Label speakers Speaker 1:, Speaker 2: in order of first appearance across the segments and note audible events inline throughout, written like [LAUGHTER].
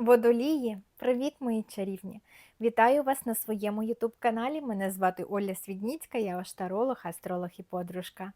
Speaker 1: Водолії, привіт, мої чарівні! Вітаю вас на своєму ютуб-каналі. Мене звати Оля Свідніцька, я ваш астролог і подружка.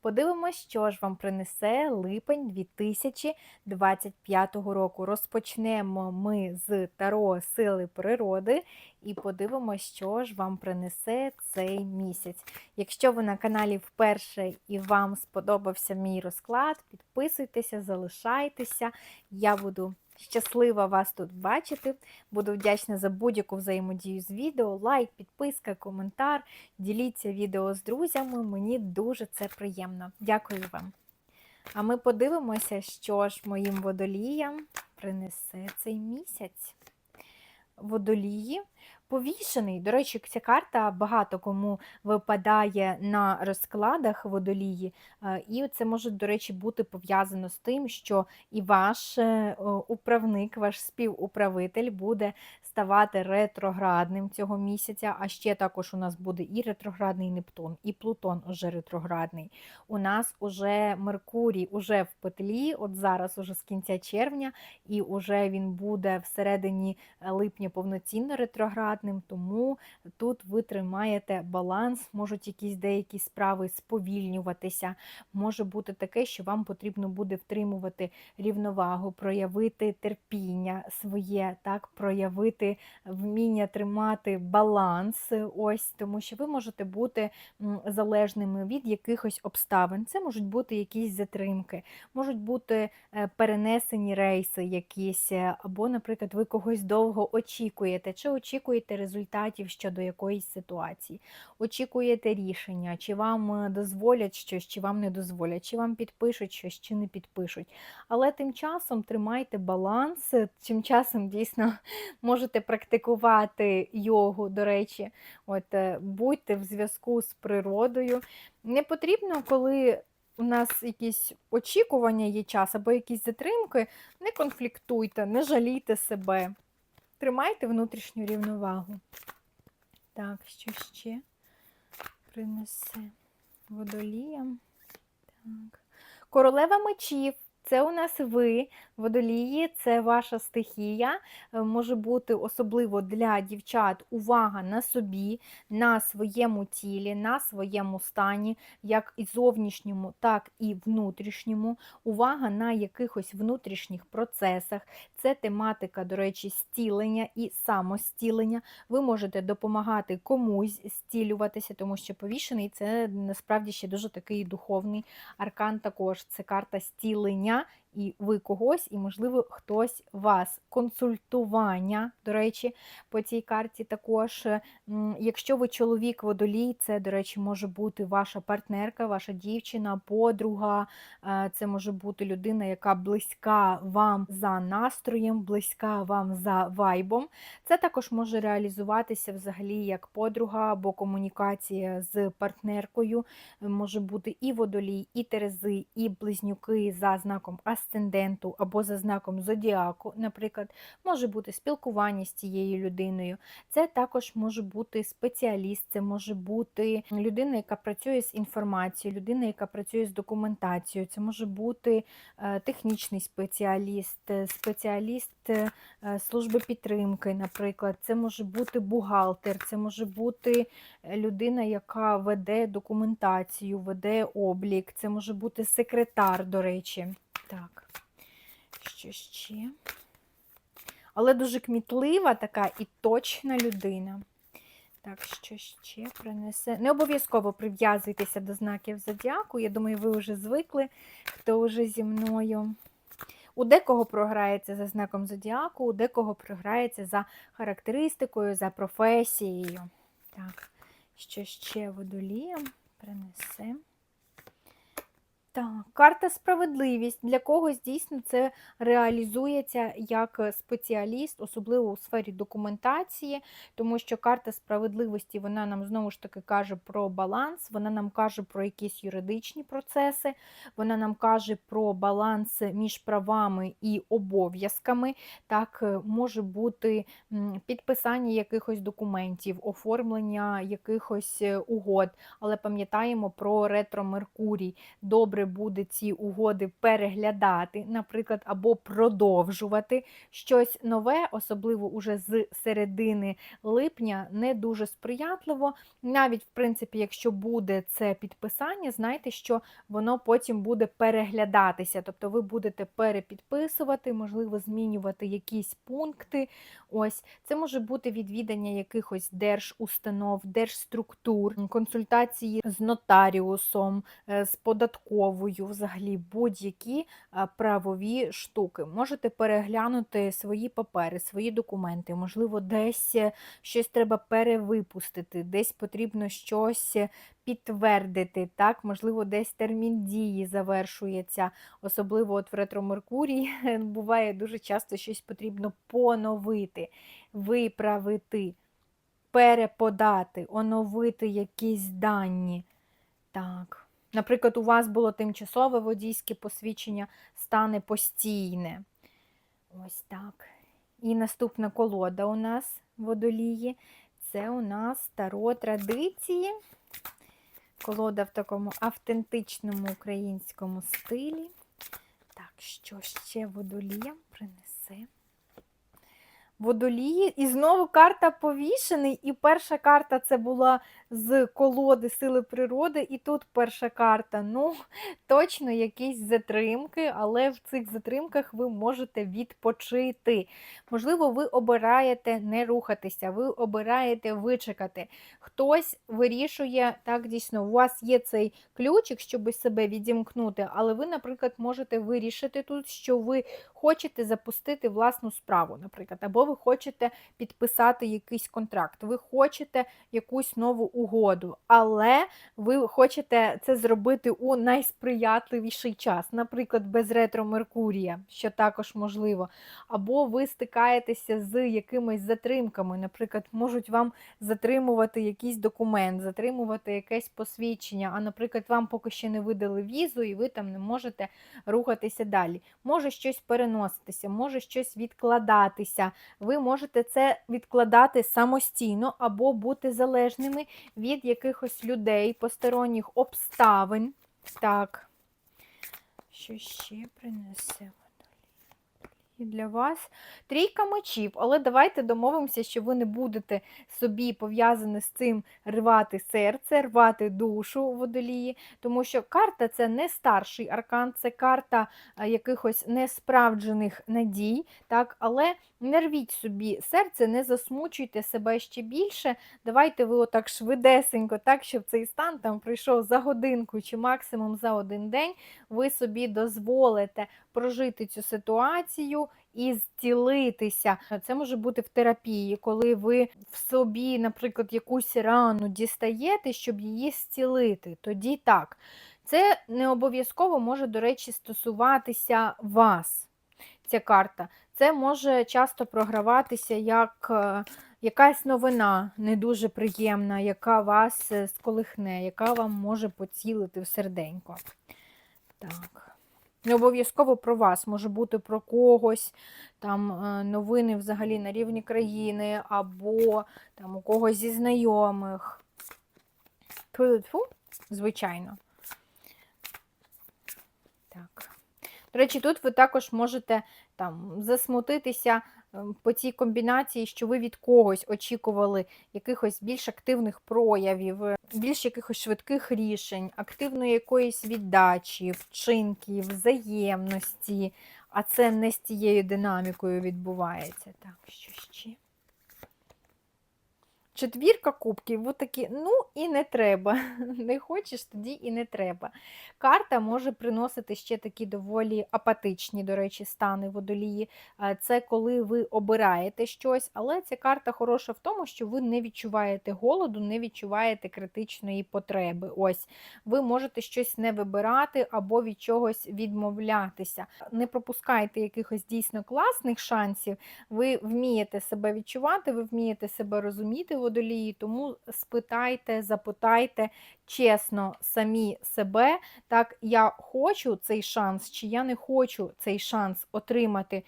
Speaker 1: Подивимось, що ж вам принесе липень 2025 року. Розпочнемо ми з Таро Сили природи і подивимось, що ж вам принесе цей місяць. Якщо ви на каналі вперше і вам сподобався мій розклад, підписуйтеся, залишайтеся. Я буду щаслива вас тут бачити. Буду вдячна за будь-яку взаємодію з відео, лайк, підписка, коментар. Діліться відео з друзями, мені дуже це приємно. Дякую вам. А ми подивимося, що ж моїм водоліям принесе цей місяць. Водолії повішений. До речі, ця карта багато кому випадає на розкладах водолії, е, і це може, до речі, бути пов'язано з тим, що і ваш е, управник, ваш співуправитель буде ставати ретроградним цього місяця, а ще також у нас буде і ретроградний Нептун, і Плутон уже ретроградний. У нас уже Меркурій уже в петлі, от зараз, уже з кінця червня, і вже він буде всередині липня повноцінно ретроградний адекватним, тому тут ви тримаєте баланс, можуть якісь деякі справи сповільнюватися. Може бути таке, що вам потрібно буде втримувати рівновагу, проявити терпіння своє, так, проявити вміння тримати баланс, ось, тому що ви можете бути залежними від якихось обставин. Це можуть бути якісь затримки, можуть бути е, перенесені рейси якісь, е, або, наприклад, ви когось довго очікуєте, чи очікуєте результатів щодо якоїсь ситуації, очікуєте рішення, чи вам е, дозволять щось, чи вам не дозволять, чи вам підпишуть щось, чи не підпишуть. Але тим часом тримайте баланс, тим часом дійсно [LAUGHS] можете практикувати йогу, до речі, от е, будьте в зв'язку з природою. Не потрібно, коли. У нас якісь очікування є час або якісь затримки, не конфліктуйте, не жалійте себе. Тримайте внутрішню рівновагу. Так, що ще принесе водоліям. Так. Королева мечів. Це у нас ви, водолії, це ваша стихія. Е, може бути особливо для дівчат увага на собі, на своєму тілі, на своєму стані, як і зовнішньому, так і внутрішньому. Увага на якихось внутрішніх процесах. Це тематика, до речі, стілення і самостілення. Ви можете допомагати комусь стілюватися, тому що повішений це насправді ще дуже такий духовний аркан. Також це карта стілення дня і ви когось, і, можливо, хтось вас. Консультування, до речі, по цій карті також. Якщо ви чоловік водолій, це, до речі, може бути ваша партнерка, ваша дівчина, подруга, е, це може бути людина, яка близька вам за настроєм, близька вам за вайбом. Це також може реалізуватися взагалі як подруга або комунікація з партнеркою. Може бути і водолій, і терези, і близнюки за знаком асценденту або за знаком зодіаку, наприклад, може бути спілкування з цією людиною. Це також може бути спеціаліст, це може бути людина, яка працює з інформацією, людина, яка працює з документацією, це може бути е, технічний спеціаліст, е, спеціаліст е, служби підтримки, наприклад, це може бути бухгалтер, це може бути людина, яка веде документацію, веде облік, це може бути секретар, до речі. Так, що ще? Але дуже кмітлива така і точна людина. Так, що ще принесе? Не обов'язково прив'язуйтеся до знаків зодіаку. Я думаю, ви вже звикли, хто вже зі мною. У декого програється за знаком зодіаку, у декого програється за характеристикою, за професією. Так, що ще водолієм принесе? Так, карта справедливість. Для когось дійсно це реалізується як спеціаліст, особливо у сфері документації, тому що карта справедливості вона нам знову ж таки каже про баланс, вона нам каже про якісь юридичні процеси, вона нам каже про баланс між правами і обов'язками. Так, е, може бути підписання якихось документів, оформлення якихось е, угод, але пам'ятаємо про ретро Меркурій. Добре буде ці угоди переглядати, наприклад, або продовжувати щось нове, особливо уже з середини липня, не дуже сприятливо. Навіть, в принципі, якщо буде це підписання, знайте, що воно потім буде переглядатися. Тобто ви будете перепідписувати, можливо, змінювати якісь пункти. Ось це може бути відвідання якихось держустанов, держструктур, консультації з нотаріусом, е, з податковою, взагалі будь-які е, правові штуки. Можете переглянути свої папери, свої документи, можливо, десь е, щось треба перевипустити, десь потрібно щось підтвердити, так, можливо, десь термін дії завершується, особливо от в ретро-Меркурії [LAUGHS] буває дуже часто щось потрібно поновити, виправити, переподати, оновити якісь дані. Так. Наприклад, у вас було тимчасове водійське посвідчення, стане постійне. Ось так. І наступна колода у нас водолії. Це у нас таро традиції. Колода в такому автентичному українському стилі. Так, що ще водоліям принесе? Водолії, і знову карта повішений. І перша карта це була з колоди Сили природи, і тут перша карта. Ну, точно якісь затримки, але в цих затримках ви можете відпочити. Можливо, ви обираєте не рухатися, ви обираєте вичекати. Хтось вирішує, так, дійсно, у вас є цей ключик, щоб себе відімкнути, але ви, наприклад, можете вирішити тут, що ви хочете запустити власну справу, наприклад, або ви хочете підписати якийсь контракт, ви хочете якусь нову угоду, але ви хочете це зробити у найсприятливіший час, наприклад, без ретро Меркурія, що також можливо. Або ви стикаєтеся з якимись затримками, наприклад, можуть вам затримувати якийсь документ, затримувати якесь посвідчення, а, наприклад, вам поки ще не видали візу, і ви там не можете рухатися далі. Може щось переноситися, може щось відкладатися. Ви можете це відкладати самостійно або бути залежними від якихось людей, посторонніх обставин. Так, що ще принесе? І для вас трійка мечів, але давайте домовимося, що ви не будете собі пов'язані з цим рвати серце, рвати душу водолії, тому що карта це не старший аркан, це карта якихось несправджених надій, так, але не рвіть собі серце, не засмучуйте себе ще більше. Давайте ви отак швидесенько, так, щоб цей стан там прийшов за годинку чи максимум за один день, ви собі дозволите прожити цю ситуацію і зцілитися. Це може бути в терапії, коли ви в собі, наприклад, якусь рану дістаєте, щоб її зцілити. Тоді так. Це не обов'язково може, до речі, стосуватися вас. Ця карта. Це може часто програватися як е, якась новина не дуже приємна, яка вас е, сколихне, яка вам може поцілити в серденько. Так. Не обов'язково про вас, може бути про когось, там е, новини взагалі на рівні країни, або там у когось зі знайомих. Фу, звичайно. Так. До речі, тут ви також можете там засмутитися по цій комбінації, що ви від когось очікували якихось більш активних проявів, е, більш якихось швидких рішень, активної якоїсь віддачі, вчинків, взаємності, а це не з тією динамікою відбувається. Так, що ще? Четвірка кубків, ви такі, ну і не треба. [LAUGHS] Не хочеш, тоді і не треба. Карта може приносити ще такі доволі апатичні, до речі, стани водолії. Це коли ви обираєте щось, але ця карта хороша в тому, що ви не відчуваєте голоду, не відчуваєте критичної потреби. Ось, ви можете щось не вибирати або від чогось відмовлятися. Не пропускайте якихось дійсно класних шансів, ви вмієте себе відчувати, ви вмієте себе розуміти водолії, тому спитайте, запитайте чесно самі себе, так, я хочу цей шанс, чи я не хочу цей шанс отримати.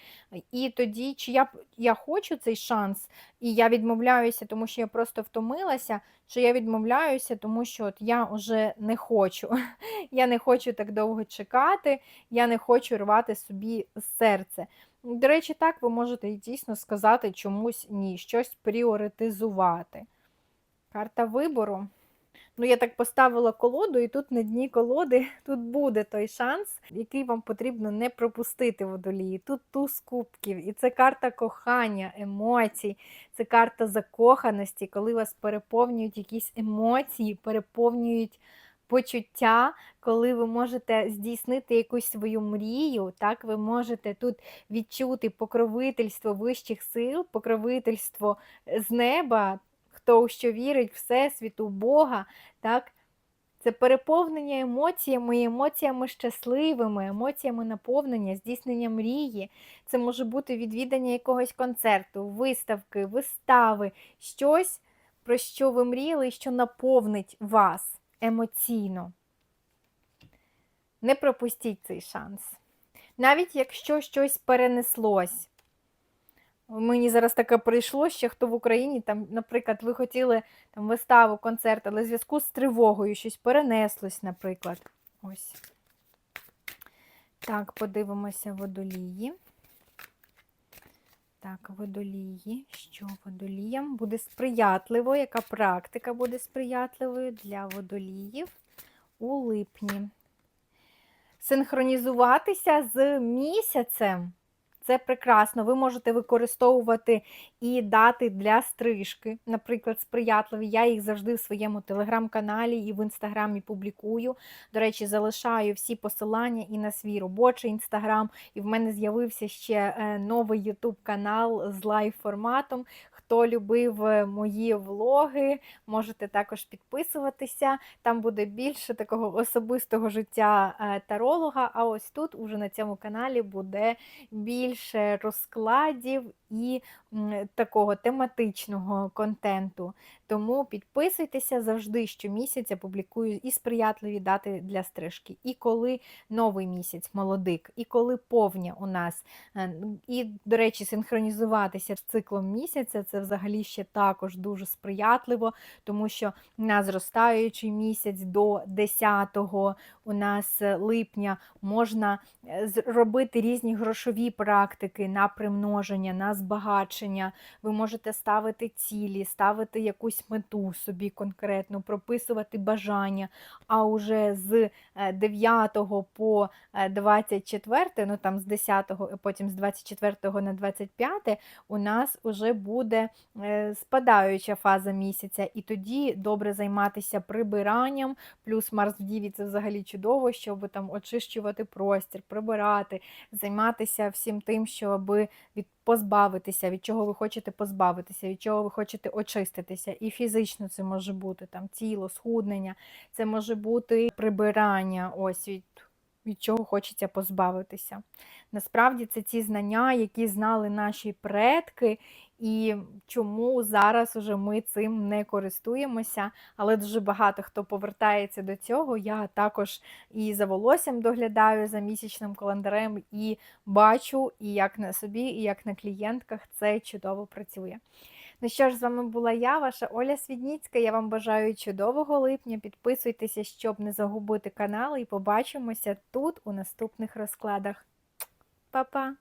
Speaker 1: І тоді, чи я, я хочу цей шанс, і я відмовляюся, тому що я просто втомилася, чи я відмовляюся, тому що от я вже не хочу. [LAUGHS] Я не хочу так довго чекати, я не хочу рвати собі серце. До речі, так ви можете дійсно сказати чомусь ні, щось пріоритизувати. Карта вибору. Ну, я так поставила колоду, і тут на дні колоди [LAUGHS] тут буде той шанс, який вам потрібно не пропустити водолії. Тут туз кубків, і це карта кохання, емоцій, це карта закоханості, коли вас переповнюють якісь емоції, переповнюють почуття, коли ви можете здійснити якусь свою мрію, так ви можете тут відчути покровительство вищих сил, покровительство з неба, хто у що вірить, Всесвіту, Бога. так, це переповнення емоціями, емоціями щасливими, емоціями наповнення, здійснення мрії. Це може бути відвідання якогось концерту, виставки, вистави, щось, про що ви мріяли, що наповнить вас емоційно. Не пропустіть цей шанс. Навіть якщо щось перенеслось. Мені зараз таке прийшло, ще хто в Україні, там, наприклад, ви хотіли там, виставу, концерт, але в зв'язку з тривогою щось перенеслось, наприклад. Ось. Так, подивимося водолії. Так, водолії. Що водоліям буде сприятливо? Яка практика буде сприятливою для водоліїв у липні? Синхронізуватися з місяцем. Це прекрасно. Ви можете використовувати і дати для стрижки, наприклад, сприятливі. Я їх завжди в своєму телеграм-каналі і в інстаграмі публікую. До речі, залишаю всі посилання і на свій робочий інстаграм. І в мене з'явився ще е, новий ютуб канал з лайв-форматом. Хто любив е, мої влоги, можете також підписуватися. Там буде більше такого особистого життя е, таролога. А ось тут, уже на цьому каналі, буде більше розкладів і такого тематичного контенту. Тому підписуйтеся завжди, щомісяця публікую і сприятливі дати для стрижки. І коли новий місяць, молодик, і коли повня у нас. Е, і, до речі, синхронізуватися з циклом місяця це взагалі ще також дуже сприятливо, тому що на зростаючий місяць до 10 у нас е, липня можна е, робити різні грошові практики на примноження, на збагачення. Ви можете ставити цілі, ставити якусь мету собі конкретно, прописувати бажання. А уже з 9 по 24, ну там з 10, потім з 24 на 25 у нас вже буде е, спадаюча фаза місяця, і тоді добре займатися прибиранням, плюс Марс в Діві це взагалі чудово, щоб там очищувати простір, прибирати, займатися всім тим, щоб від позбавитися, від чого ви хочете позбавитися, від чого ви хочете очиститися. І фізично це може бути там тіло, схуднення, це може бути прибирання, ось від, від чого хочеться позбавитися. Насправді це ті знання, які знали наші предки, і чому зараз уже ми цим не користуємося, але дуже багато хто повертається до цього. Я також і за волоссям доглядаю за місячним календарем, і бачу, і як на собі, і як на клієнтках це чудово працює. Ну що ж, з вами була я, ваша Оля Свідніцька. Я вам бажаю чудового липня. Підписуйтеся, щоб не загубити канал, і побачимося тут у наступних розкладах. Па-па!